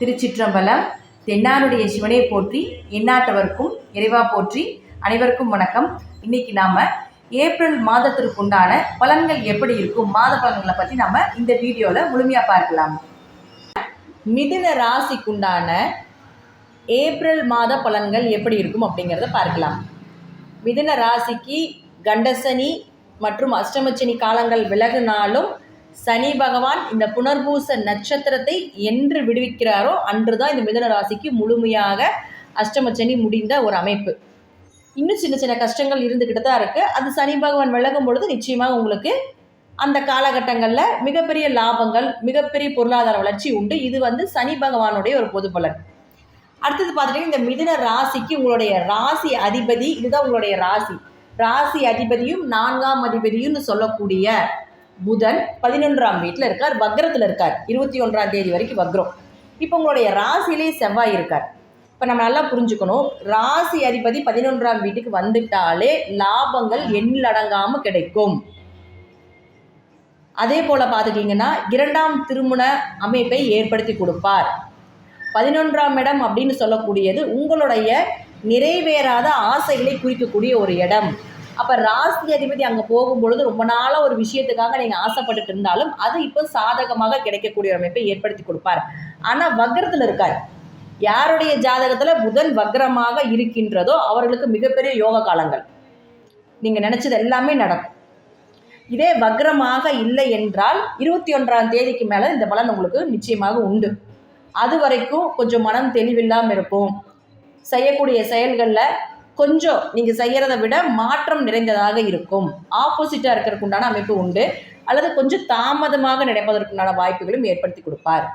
திருச்சிற்றம்பலம் தென்னாருடைய சிவனை போற்றி எந்நாட்டவர்க்கும் இறைவா போற்றி அனைவருக்கும் வணக்கம். இன்னைக்கு நாம ஏப்ரல் மாதத்திற்கு உண்டான பலன்கள் எப்படி இருக்கும் மாத பலன்களை பத்தி நாம இந்த வீடியோல முழுமையா பார்க்கலாம். மிதுன ராசிக்குண்டான ஏப்ரல் மாத பலன்கள் எப்படி இருக்கும் அப்படிங்கிறத பார்க்கலாம். மிதுன ராசிக்கு கண்டசனி மற்றும் அஷ்டமச்சினி காலங்கள் விலகுனாலும் சனி பகவான் இந்த புனர்பூச நட்சத்திரத்தை என்று விடுவிக்கிறாரோ அன்று தான் இந்த மிதன ராசிக்கு முழுமையாக அஷ்டமச்சனி முடிந்த ஒரு அமைப்பு. இன்னும் சின்ன சின்ன கஷ்டங்கள் இருந்துக்கிட்டு தான் இருக்குது அது சனி பகவான் விலகும் பொழுது நிச்சயமாக உங்களுக்கு அந்த காலகட்டங்களில் மிகப்பெரிய லாபங்கள் மிகப்பெரிய பொருளாதார வளர்ச்சி உண்டு. இது வந்து சனி பகவானுடைய ஒரு பொது பலன். அடுத்தது பார்த்துட்டீங்கன்னா இந்த மிதின ராசிக்கு உங்களுடைய ராசி அதிபதி இதுதான் உங்களுடைய ராசி. ராசி அதிபதியும் நான்காம் அதிபதியும்னு சொல்லக்கூடிய புதன் பதினொன்றாம் வீட்டில் இருக்கார் வக்ரத்தில் இருக்கார். இருபத்தி ஒன்றாம் தேதி வரைக்கும் வக்ரம். இப்போ உங்களுடைய ராசியிலே செவ்வாய் இருக்கார். இப்போ நம்ம நல்லா புரிஞ்சுக்கணும். ராசி அதிபதி பதினொன்றாம் வீட்டுக்கு வந்துட்டாலே லாபங்கள் எண்ணிலடங்காமல் கிடைக்கும். அதே போல் பார்த்துட்டிங்கன்னா இரண்டாம் திருமண அமைப்பை ஏற்படுத்தி கொடுப்பார். பதினொன்றாம் இடம் அப்படின்னு சொல்லக்கூடியது உங்களுடைய நிறைவேறாத ஆசைகளை குறிக்கக்கூடிய ஒரு இடம். அப்போ ராசி அதிபதி அங்கே போகும்பொழுது ரொம்ப நாளாக ஒரு விஷயத்துக்காக நீங்கள் ஆசைப்பட்டுட்டு இருந்தாலும் அது இப்போ சாதகமாக கிடைக்கக்கூடிய ஒரு அமைப்பை ஏற்படுத்தி கொடுப்பார். ஆனால் வக்ரத்தில் இருக்கார். யாருடைய ஜாதகத்தில் புதன் வக்ரமாக இருக்கின்றதோ அவர்களுக்கு மிகப்பெரிய யோக காலங்கள். நீங்கள் நினச்சது எல்லாமே நடக்கும். இதே வக்ரமாக இல்லை என்றால் இருபத்தி ஒன்றாம் தேதிக்கு மேலே இந்த பலன் உங்களுக்கு நிச்சயமாக உண்டு. அது வரைக்கும் கொஞ்சம் மனம் தெளிவில்லாமல் இருக்கும் செய்யக்கூடிய செயல்களில் கொஞ்சம் நீங்கள் செய்கிறத விட மாற்றம் நிறைந்ததாக இருக்கும். ஆப்போசிட்டாக இருக்கிறதுக்கு உண்டான அமைப்பு உண்டு. அல்லது கொஞ்சம் தாமதமாக நடப்பதற்குண்டான வாய்ப்புகளும் ஏற்படுத்தி கொடுப்பார்.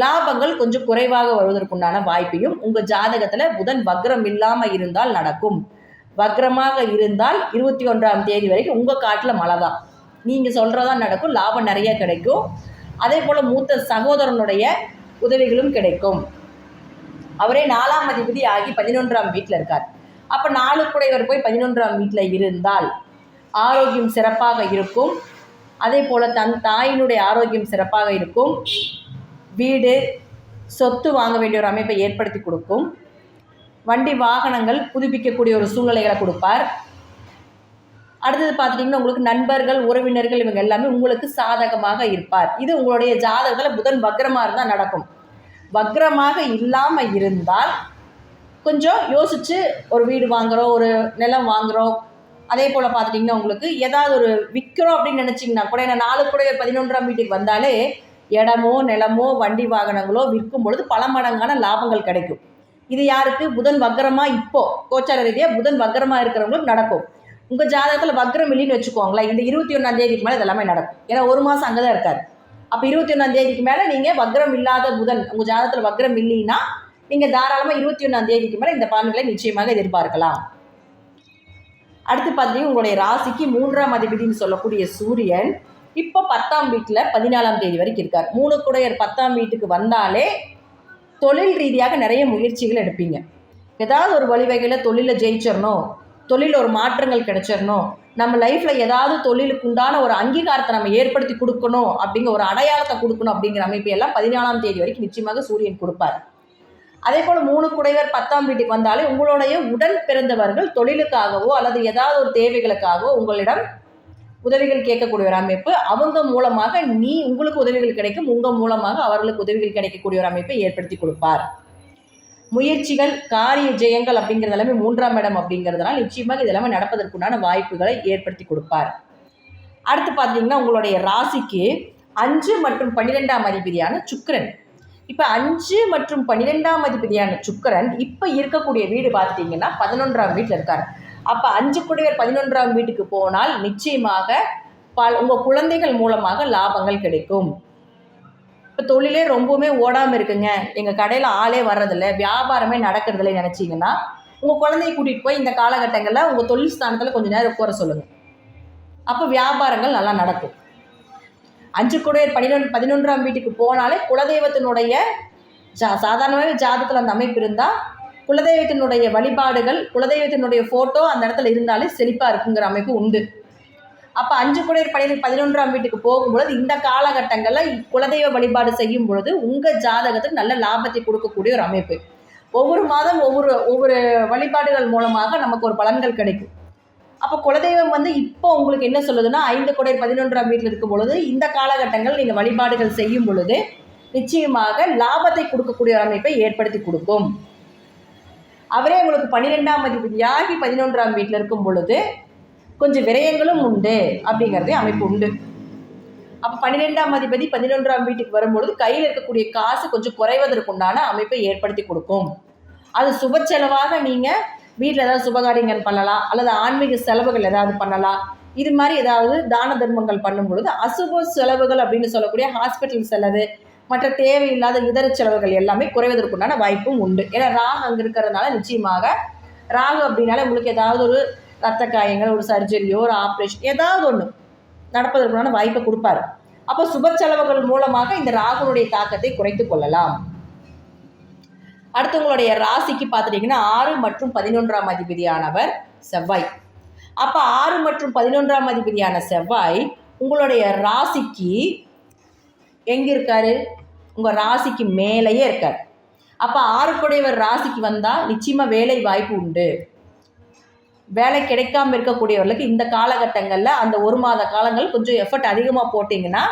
லாபங்கள் கொஞ்சம் குறைவாக வருவதற்குண்டான வாய்ப்பையும் உங்கள் ஜாதகத்தில் புதன் வக்ரம் இல்லாமல் இருந்தால் நடக்கும். வக்ரமாக இருந்தால் இருபத்தி ஒன்றாம் தேதி வரைக்கும் உங்கள் காட்டில் மழை தான். நீங்கள் சொல்கிறதா நடக்கும் லாபம் நிறைய கிடைக்கும். அதே போல் மூத்த சகோதரனுடைய உதவிகளும் கிடைக்கும். அவரே நாலாம் அதிபதி ஆகி பதினொன்றாம் வீட்டில் இருக்கார். அப்போ நாலு குடைவர் போய் பதினொன்றாம் வீட்டில் இருந்தால் ஆரோக்கியம் சிறப்பாக இருக்கும். அதே போல் தன் தாயினுடைய ஆரோக்கியம் சிறப்பாக இருக்கும். வீடு சொத்து வாங்க வேண்டிய ஒரு அமைப்பை ஏற்படுத்தி கொடுக்கும். வண்டி வாகனங்கள் புதுப்பிக்கக்கூடிய ஒரு சூழ்நிலைகளை கொடுப்பார். அடுத்தது பார்த்துட்டிங்கன்னா உங்களுக்கு நண்பர்கள் உறவினர்கள் இவங்க எல்லாமே உங்களுக்கு சாதகமாக இருப்பார். இது உங்களுடைய ஜாதகத்தில் புதன் வக்ரமாக இருந்தால் நடக்கும். வக்ரமாக இல்லாமல் இருந்தால் கொஞ்சம் யோசித்து ஒரு வீடு வாங்குகிறோம் ஒரு நிலம் வாங்குகிறோம் அதே போல் பார்த்துட்டிங்கன்னா உங்களுக்கு ஏதாவது ஒரு விற்கிறோம் அப்படின்னு நினச்சிங்கன்னா கூட ஏன்னா நாலு கூட பதினொன்றாம் வீட்டுக்கு வந்தாலே இடமோ நிலமோ வண்டி வாகனங்களோ விற்கும் பொழுது பல மடங்கான லாபங்கள் கிடைக்கும். இது யாருக்கு? புதன் வக்கரமாக இப்போ கோச்சார ரீதியாக புதன் வக்கரமாக இருக்கிறவங்களுக்கு நடக்கும். உங்கள் ஜாதகத்தில் வக்ரம் இல்லைன்னு வச்சுக்கோங்களேன் இந்த இருபத்தி ஒன்றாம் தேதிக்கு மேலே இதெல்லாமே நடக்கும். ஏன்னா ஒரு மாதம் அங்கே தான் இருக்கார். அப்போ இருபத்தி ஒன்றாம் தேதிக்கு மேலே நீங்கள் வக்ரம் இல்லாத புதன் உங்கள் ஜாதகத்தில் வக்ரம் இல்லைன்னா நீங்கள் தாராளமாக இருபத்தி ஒன்றாம் தேதிக்கு மேலே இந்த பலன்களை நிச்சயமாக எதிர்பார்க்கலாம். அடுத்து பார்த்தீங்கன்னா உங்களுடைய ராசிக்கு மூன்றாம் அதிபதினு சொல்லக்கூடிய சூரியன் இப்போ பத்தாம் வீட்டில் பதினாலாம் தேதி வரைக்கும் இருக்கார். மூணு குடையர் பத்தாம் வீட்டுக்கு வந்தாலே தொழில் ரீதியாக நிறைய முயற்சிகள் எடுப்பீங்க. ஏதாவது ஒரு வழிவகையில் தொழிலில் ஜெயிச்சிடணும். தொழில் ஒரு மாற்றங்கள் கிடைச்சிடணும் நம்ம லைஃப்பில் ஏதாவது தொழிலுக்கு உண்டான ஒரு அங்கீகாரத்தை நம்ம ஏற்படுத்தி கொடுக்கணும் அப்படிங்கிற ஒரு அடையாளத்தை கொடுக்கணும் அப்படிங்கிற அமைப்பு எல்லாம் பதினாலாம் தேதி வரைக்கும் நிச்சயமாக சூரியன் கொடுப்பார். அதே போல் மூணு குடைவர் பத்தாம் வீட்டுக்கு வந்தாலே உங்களுடைய உடன் பிறந்தவர்கள் தொழிலுக்காகவோ அல்லது ஏதாவது ஒரு தேவைகளுக்காகவோ உங்களிடம் உதவிகள் கேட்கக்கூடிய ஒரு அமைப்பு. அவங்க மூலமாக நீ உங்களுக்கு உதவிகள் கிடைக்கும் உங்கள் மூலமாக அவர்களுக்கு உதவிகள் கிடைக்கக்கூடிய ஒரு அமைப்பை ஏற்படுத்தி கொடுப்பார். முயற்சிகள் காரிய ஜெயங்கள் அப்படிங்கிறது எல்லாமே மூன்றாம் இடம் அப்படிங்கிறதுனால நிச்சயமாக இது எல்லாமே நடப்பதற்குண்டான வாய்ப்புகளை ஏற்படுத்தி கொடுப்பார். அடுத்து பார்த்தீங்கன்னா உங்களுடைய ராசிக்கு அஞ்சு மற்றும் பன்னிரெண்டாம் அதிபதியான சுக்கரன். இப்போ அஞ்சு மற்றும் பன்னிரெண்டாம் அதிபதியான சுக்கரன் இப்போ இருக்கக்கூடிய வீடு பார்த்தீங்கன்னா பதினொன்றாம் வீட்டில் இருக்கார். அப்போ அஞ்சு குடியர் பதினொன்றாம் வீட்டுக்கு போனால் நிச்சயமாக பல் உங்கள் குழந்தைகள் மூலமாக லாபங்கள் கிடைக்கும். இப்போ தொழிலே ரொம்பவுமே ஓடாமல் இருக்குங்க. எங்கள் கடையில் ஆளே வர்றதில்ல. வியாபாரமே நடக்கிறதில்ல நினச்சிங்கன்னா உங்கள் குழந்தைய கூட்டிகிட்டு போய் இந்த காலகட்டங்களில் உங்கள் தொழில் ஸ்தானத்தில் கொஞ்சம் நேரம் போகிற சொல்லுங்கள் அப்போ வியாபாரங்கள் நல்லா நடக்கும். அஞ்சு குடையர் பன்னிரெண்டு பதினொன்றாம் வீட்டுக்கு போனாலே குலதெய்வத்தினுடைய ஜா சாதாரணமாகவே ஜாதத்தில் அந்த அமைப்பு இருந்தால் குலதெய்வத்தினுடைய வழிபாடுகள் குலதெய்வத்தினுடைய ஃபோட்டோ அந்த இடத்துல இருந்தாலே செழிப்பாக இருக்குங்கிற அமைப்பு உண்டு. அப்போ அஞ்சு குடையர் படையில் பதினொன்றாம் வீட்டுக்கு போகும்பொழுது இந்த காலகட்டங்களில் குலதெய்வ வழிபாடு செய்யும் பொழுது உங்கள் ஜாதகத்துக்கு நல்ல லாபத்தை கொடுக்கக்கூடிய ஒரு அமைப்பு. ஒவ்வொரு மாதம் ஒவ்வொரு ஒவ்வொரு வழிபாடுகள் மூலமாக நமக்கு ஒரு பலன்கள் கிடைக்கும். அப்போ குலதெய்வம் வந்து இப்போ உங்களுக்கு என்ன சொல்லுதுன்னா ஐந்து குடையர் பதினொன்றாம் வீட்டில் இருக்கும் பொழுது இந்த காலகட்டங்கள் நீங்கள் வழிபாடுகள் செய்யும் பொழுது நிச்சயமாக லாபத்தை கொடுக்கக்கூடிய ஒரு அமைப்பை ஏற்படுத்தி கொடுக்கும். அவரே உங்களுக்கு பன்னிரெண்டாம் அதிபதியாகி பதினொன்றாம் வீட்டில் இருக்கும் பொழுது கொஞ்சம் விரயங்களும் உண்டு அப்படிங்கிறதே அமைப்பு உண்டு. அப்போ பன்னிரெண்டாம் அதிபதி பதினொன்றாம் வீட்டுக்கு வரும்பொழுது கையில் இருக்கக்கூடிய காசு கொஞ்சம் குறைவதற்குண்டான அமைப்பை ஏற்படுத்தி கொடுக்கும். அது சுப செலவாக நீங்கள் வீட்டில் ஏதாவது சுபகாரியங்கள் பண்ணலாம் அல்லது ஆன்மீக செலவுகள் ஏதாவது பண்ணலாம். இது மாதிரி ஏதாவது தான தர்மங்கள் பண்ணும் பொழுது அசுப செலவுகள் அப்படின்னு சொல்லக்கூடிய ஹாஸ்பிட்டல் செலவு மற்ற தேவையில்லாத இதர செலவுகள் எல்லாமே குறைவதற்குண்டான வாய்ப்பும் உண்டு. ஏன்னா ராகு அங்கே இருக்கிறதுனால நிச்சயமாக ராகு அப்படின்னால உங்களுக்கு ஏதாவது ஒரு ரத்த காயங்கள் ஒரு சர்ஜரியோ ஒரு ஆப்ரேஷன் ஏதாவது ஒன்று நடப்பதற்குண்டான வாய்ப்பை கொடுப்பாரு. அப்போ சுப செலவுகள் மூலமாக இந்த ராகுனுடைய தாக்கத்தை குறைத்து கொள்ளலாம். அடுத்தவங்களுடைய ராசிக்கு பார்த்துட்டிங்கன்னா ஆறு மற்றும் பதினொன்றாம் அதிபதியானவர் செவ்வாய். அப்போ ஆறு மற்றும் பதினொன்றாம் அதிபதியான செவ்வாய் உங்களுடைய ராசிக்கு எங்கே இருக்காரு? உங்கள் ராசிக்கு மேலேயே இருக்கார். அப்போ ஆறுக்குடையவர் ராசிக்கு வந்தால் நிச்சயமாக வேலை வாய்ப்பு உண்டு. வேலை கிடைக்காமல் இருக்கக்கூடியவர்களுக்கு இந்த காலகட்டங்களில் அந்த ஒரு மாத காலங்கள் கொஞ்சம் எஃபர்ட் அதிகமாக போட்டிங்கன்னா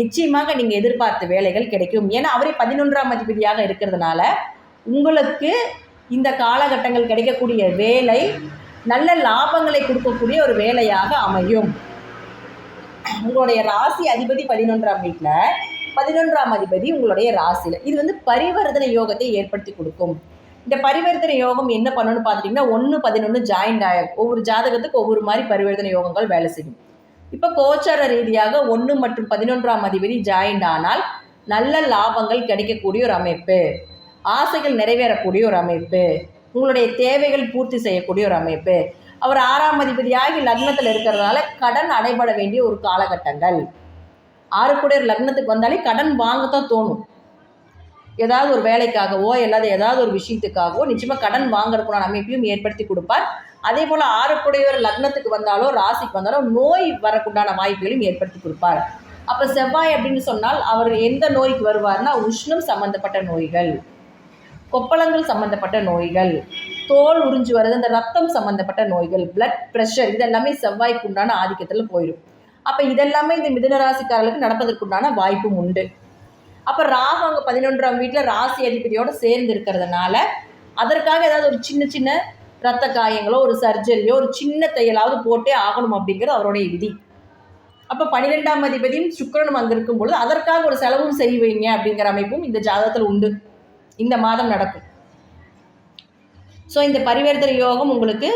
நிச்சயமாக நீங்கள் எதிர்பார்த்த வேலைகள் கிடைக்கும். ஏன்னா அவரே பதினொன்றாம் அதிபதியாக இருக்கிறதுனால உங்களுக்கு இந்த காலகட்டங்கள் கிடைக்கக்கூடிய வேலை நல்ல லாபங்களை கொடுக்கக்கூடிய ஒரு வேலையாக அமையும். உங்களுடைய ராசி அதிபதி பதினொன்றாம் வீட்டில் பதினொன்றாம் அதிபதி உங்களுடைய ராசியில். இது வந்து பரிவர்த்தனை யோகத்தை ஏற்படுத்தி கொடுக்கும். இந்த பரிவர்த்தனை யோகம் என்ன பண்ணணும்னு பார்த்துட்டிங்கன்னா ஒன்று பதினொன்று ஜாயிண்ட் ஆகும் ஒவ்வொரு ஜாதகத்துக்கு ஒவ்வொரு மாதிரி பரிவர்த்தனை யோகங்கள் வேலை செய்யும். இப்போ கோச்சார ரீதியாக ஒன்று மற்றும் பதினொன்றாம் அதிபதி ஜாயிண்ட் ஆனால் நல்ல லாபங்கள் கிடைக்கக்கூடிய ஒரு அமைப்பு. ஆசைகள் நிறைவேறக்கூடிய ஒரு அமைப்பு. உங்களுடைய தேவைகள் பூர்த்தி செய்யக்கூடிய ஒரு அமைப்பு. அவர் ஆறாம் அதிபதியாகி லக்னத்தில் இருக்கிறதுனால கடன் அடைபட வேண்டிய ஒரு காலகட்டங்கள். ஆறுக்குடையர் லக்னத்துக்கு வந்தாலே கடன் வாங்கத்தான் தோணும். ஏதாவது ஒரு வேலைக்காகவோ இல்லாத ஏதாவது ஒரு விஷயத்துக்காகவோ நிச்சயமாக கடன் வாங்குறதுக்குள்ள அமைப்பையும் ஏற்படுத்தி கொடுப்பார். அதே போல் ஆறுக்குடையவர் லக்னத்துக்கு வந்தாலோ ராசிக்கு வந்தாலோ நோய் வரக்குண்டான வாய்ப்புகளையும் ஏற்படுத்தி கொடுப்பார். அப்போ செவ்வாய் அப்படின்னு சொன்னால் அவர் எந்த நோய்க்கு வருவார்னா உஷ்ணம் சம்பந்தப்பட்ட நோய்கள் கொப்பளங்கள் சம்பந்தப்பட்ட நோய்கள் தோல் உறிஞ்சு வர்றது இந்த ரத்தம் சம்பந்தப்பட்ட நோய்கள் பிளட் ப்ரெஷர் இதெல்லாமே செவ்வாய்க்கு உண்டான ஆதிக்கத்தில் போயிடும் அப்போ இதெல்லாமே இந்த மிதுன ராசிக்காரர்களுக்கு நடப்பதற்குண்டான வாய்ப்பும் உண்டு. அப்போ ராகு அங்கே பதினொன்றாம் வீட்டில் ராசி அதிபதியோடு சேர்ந்து இருக்கிறதுனால அதற்காக ஏதாவது ஒரு சின்ன சின்ன ரத்த காயங்களோ ஒரு சர்ஜரியோ ஒரு சின்ன தையலாவது போட்டே ஆகணும் அப்படிங்கிறது அவருடைய விதி. அப்போ பன்னிரெண்டாம் அதிபதியும் சுக்கிரனும் அங்கே இருக்கும் பொழுது அதற்காக ஒரு செலவும் செய்வீங்க அப்படிங்கிற அமைப்பும் இந்த ஜாதகத்தில் உண்டு. இந்த மாதம் நடக்கும். ஸோ இந்த பரிவர்த்தனை யோகம் உங்களுக்கு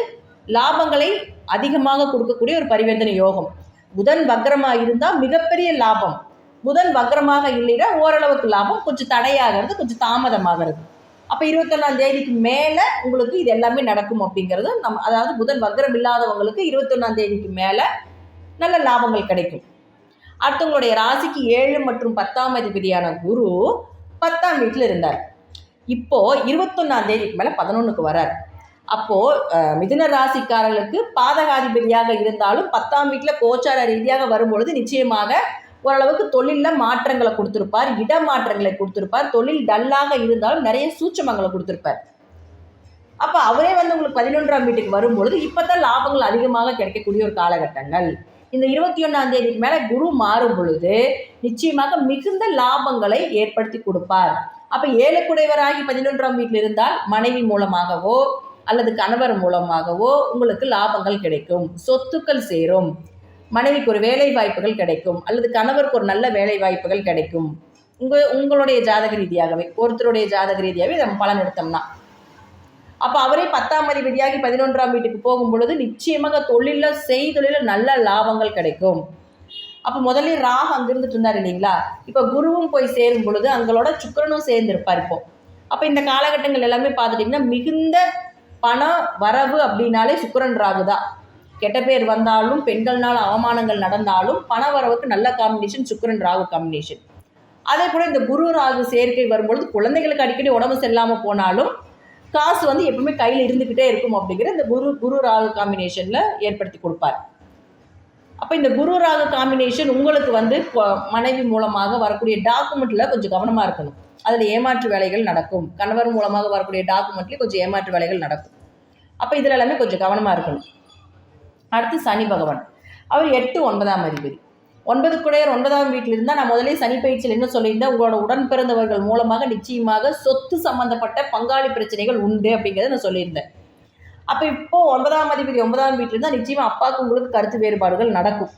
லாபங்களை அதிகமாக கொடுக்கக்கூடிய ஒரு பரிவர்த்தனை யோகம். புதன் வக்ரமாக இருந்தால் மிகப்பெரிய லாபம். புதன் வக்ரமாக இல்லைன்னா ஓரளவுக்கு லாபம் கொஞ்சம் தடையாகிறது கொஞ்சம் தாமதமாகிறது. அப்போ இருபத்தொன்னாம் தேதிக்கு மேலே உங்களுக்கு இது எல்லாமே நடக்கும் அப்படிங்கிறது நம் அதாவது புதன் வக்ரம் இல்லாதவங்களுக்கு இருபத்தொன்னாம் தேதிக்கு மேலே நல்ல லாபங்கள் கிடைக்கும். அடுத்தவங்களுடைய ராசிக்கு ஏழு மற்றும் பத்தாம் அதிபதியான குரு பத்தாம் வீட்டில் இருந்தார். இப்போது இருபத்தொன்னாம் தேதிக்கு மேலே பதினொன்றுக்கு வரார். அப்போது மிதுன ராசிக்காரர்களுக்கு பாதகாதிபதியாக இருந்தாலும் பத்தாம் வீட்டில் கோச்சார ரீதியாக வரும்பொழுது நிச்சயமாக ஓரளவுக்கு தொழிலில் மாற்றங்களை கொடுத்துருப்பார் இடமாற்றங்களை கொடுத்துருப்பார் தொழில் டல்லாக இருந்தாலும் நிறைய சூட்சமங்களை கொடுத்துருப்பார். அப்போ அவரே வந்து உங்களுக்கு பதினொன்றாம் வீட்டுக்கு வரும்பொழுது இப்போ தான் லாபங்கள் அதிகமாக கிடைக்கக்கூடிய ஒரு காலகட்டங்கள். இந்த இருபத்தி ஒன்றாம் தேதிக்கு மேலே குரு மாறும் பொழுது நிச்சயமாக மிகுந்த லாபங்களை ஏற்படுத்தி கொடுப்பார். அப்போ ஏழுக்குடையவராகி பதினொன்றாம் வீட்டில் இருந்தால் மனைவி மூலமாகவோ அல்லது கணவர் மூலமாகவோ உங்களுக்கு லாபங்கள் கிடைக்கும் சொத்துக்கள் சேரும். மனைவிக்கு ஒரு வேலை வாய்ப்புகள் கிடைக்கும் அல்லது கணவருக்கு ஒரு நல்ல வேலை வாய்ப்புகள் கிடைக்கும். உங்கள் உங்களுடைய ஜாதக ரீதியாகவே ஒருத்தருடைய ஜாதக ரீதியாகவே நம்ம பலன் எடுத்தோம்னா. அப்போ அவரே பத்தாம் அதிபதியாகி பதினொன்றாம் வீட்டுக்கு போகும் பொழுது நிச்சயமாக தொழிலில் செய்தொழிலில் நல்ல லாபங்கள் கிடைக்கும். அப்போ முதல்ல ராகு அங்கிருந்துட்டு இருந்தார் இல்லைங்களா? இப்போ குருவும் போய் சேரும் பொழுது அங்களோட சுக்கரனும் சேர்ந்துருப்பார் இப்போ. அப்போ இந்த காலகட்டங்கள் எல்லாமே பார்த்துட்டிங்கன்னா மிகுந்த பண வரவு அப்படின்னாலே சுக்கரன் ராகு தான் கெட்ட பேர் வந்தாலும் பெண்கள்னால் அவமானங்கள் நடந்தாலும் பண வரவுக்கு நல்ல காம்பினேஷன் சுக்கரன் ராகு காம்பினேஷன் அதே போல் இந்த குரு ராகு சேர்க்கை வரும்பொழுது குழந்தைகளுக்கு அடிக்கடி உடம்பு செல்லாமல் போனாலும் காசு வந்து எப்பவுமே கையில் இருந்துக்கிட்டே இருக்கும் அப்படிங்கிற இந்த குரு குரு ராகு காம்பினேஷனில் ஏற்படுத்தி கொடுப்பார். அப்போ இந்த குரு ராகு காம்பினேஷன் உங்களுக்கு வந்து மனைவி மூலமாக வரக்கூடிய டாக்குமெண்ட்டில் கொஞ்சம் கவனமாக இருக்கணும். அதில் ஏமாற்று வேலைகள் நடக்கும். கணவர் மூலமாக வரக்கூடிய டாக்குமெண்ட்லேயும் கொஞ்சம் ஏமாற்று வேலைகள் நடக்கும். அப்போ இதில் எல்லாமே கொஞ்சம் கவனமாக இருக்கணும். அடுத்து சனி பகவான். அவர் எட்டு ஒன்பதாம் அதிபதி. ஒன்பது குடையர் ஒன்பதாம் வீட்டில் இருந்தால் நான் முதலே சனி பயிற்சியில் என்ன சொல்லியிருந்தேன்? உங்களோட உடன் பிறந்தவர்கள் மூலமாக நிச்சயமாக சொத்து சம்பந்தப்பட்ட பங்காளி பிரச்சனைகள் உண்டு அப்படிங்கிறத நான் சொல்லியிருந்தேன். அப்போ இப்போ ஒன்பதாம் அதிபதி ஒன்பதாம் வீட்டில் இருந்தால் நிச்சயமாக அப்பாவுக்கு உங்களுக்கு கருத்து வேறுபாடுகள் நடக்கும்.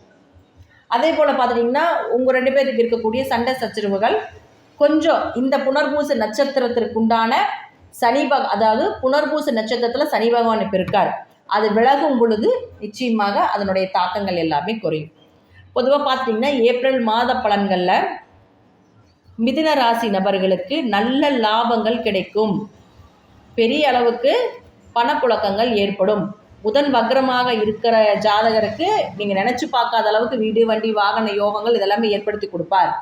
அதே போல் பார்த்துட்டிங்கன்னா உங்கள் ரெண்டு பேருக்கு இருக்கக்கூடிய சண்டை சச்சரவுகள் கொஞ்சம் இந்த புனர்பூச நட்சத்திரத்திற்கு உண்டான சனி பக அதாவது புனர்பூச நட்சத்திரத்தில் சனி பகவான் இப்போ இருக்கார். அது விலகும் பொழுது நிச்சயமாக அதனுடைய தாக்கங்கள் எல்லாமே குறையும். பொதுவாக பார்த்திங்கன்னா ஏப்ரல் மாத பலன்களில் மிதுன ராசி நபர்களுக்கு நல்ல லாபங்கள் கிடைக்கும். பெரிய அளவுக்கு பணப்புழக்கங்கள் ஏற்படும். புதன் வக்ரமாக இருக்கிற ஜாதகருக்கு நீங்கள் நினச்சி பார்க்காத அளவுக்கு வீடு வண்டி வாகன யோகங்கள் இதெல்லாமே ஏற்படுத்தி கொடுப்பார்.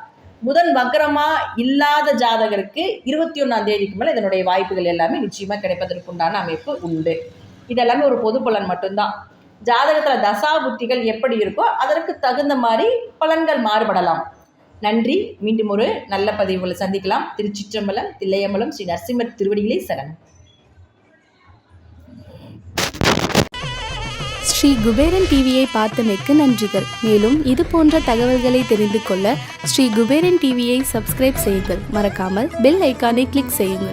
புதன் வக்ரமாக இல்லாத ஜாதகருக்கு இருபத்தி ஒன்றாம் தேதிக்கு மேலே இதனுடைய வாய்ப்புகள் எல்லாமே நிச்சயமாக கிடைப்பதற்குண்டான அமைப்பு உண்டு. இதெல்லாமே ஒரு பொது பலன் மட்டும்தான். ஜாதகத்தில் தசா புத்திகள் எப்படி இருக்கோ அதற்கு தகுந்த மாதிரி பலன்கள் மாறுபடலாம். நன்றி. மீண்டும் ஒரு நல்ல பதிவுகளை சந்திக்கலாம். திருச்சிற்றம்பலம் தில்லையம்பலம் ஸ்ரீ நரசிம்மர் திருவடிகளே சரணம். ஸ்ரீ குபேரன் டிவியை பார்த்தமைக்கு நன்றிகள். மேலும் இது போன்ற தகவல்களை தெரிந்து கொள்ள ஸ்ரீ குபேரன் டிவியை சப்ஸ்கிரைப் செய்யுங்கள். மறக்காமல் பெல் ஐக்கானை கிளிக் செய்யுங்கள்.